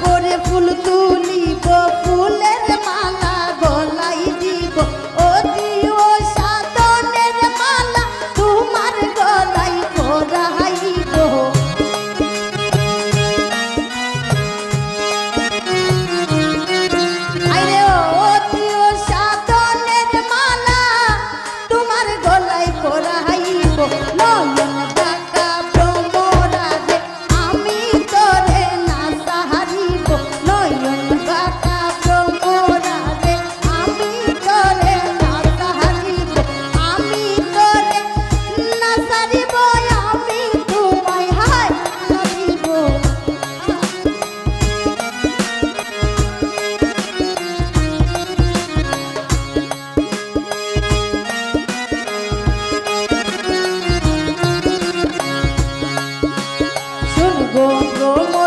পরে ফুল তুলি। গো